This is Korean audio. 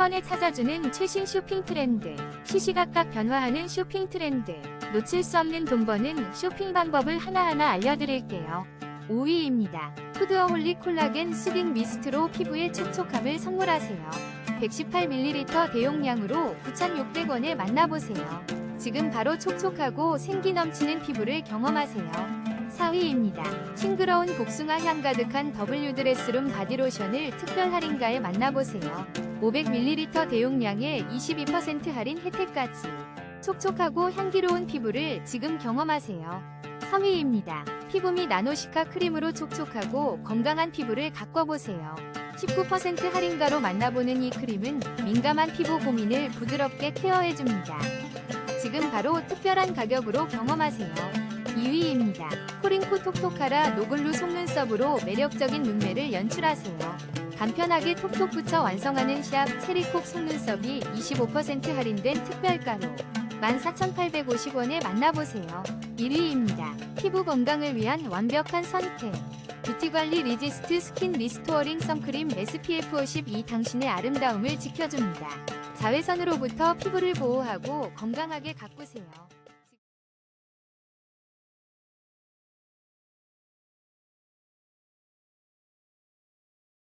번에 찾아주는 최신 쇼핑 트렌드. 시시각각 변화하는 쇼핑 트렌드. 놓칠 수 없는 돈 버는 쇼핑 방법을 하나하나 알려드릴게요. 5위입니다. 푸드어홀릭 콜라겐 수딩 미스트로 피부의 촉촉함을 선물하세요. 118ml 대용량으로 9,600원에 만나보세요. 지금 바로 촉촉하고 생기 넘치는 피부를 경험하세요. 4위입니다. 싱그러운 복숭아 향 가득한 W 드레스룸 바디로션을 특별 할인가에 만나보세요. 500ml 대용량에 22% 할인 혜택까지. 촉촉하고 향기로운 피부를 지금 경험하세요. 3위입니다. 피부미 나노시카 크림으로 촉촉하고 건강한 피부를 가꿔보세요. 19% 할인가로 만나보는 이 크림은 민감한 피부 고민을 부드럽게 케어해줍니다. 지금 바로 특별한 가격으로 경험하세요. 2위입니다. 코링코 톡톡하라 노글루 속눈썹으로 매력적인 눈매를 연출하세요. 간편하게 톡톡 붙여 완성하는 샵 체리콕 속눈썹이 25% 할인된 특별가로 14,850원에 만나보세요. 1위입니다. 피부 건강을 위한 완벽한 선택. 뷰티관리 리지스트 스킨 리스토어링 선크림 SPF 52 당신의 아름다움을 지켜줍니다. 자외선으로부터 피부를 보호하고 건강하게 가꾸세요.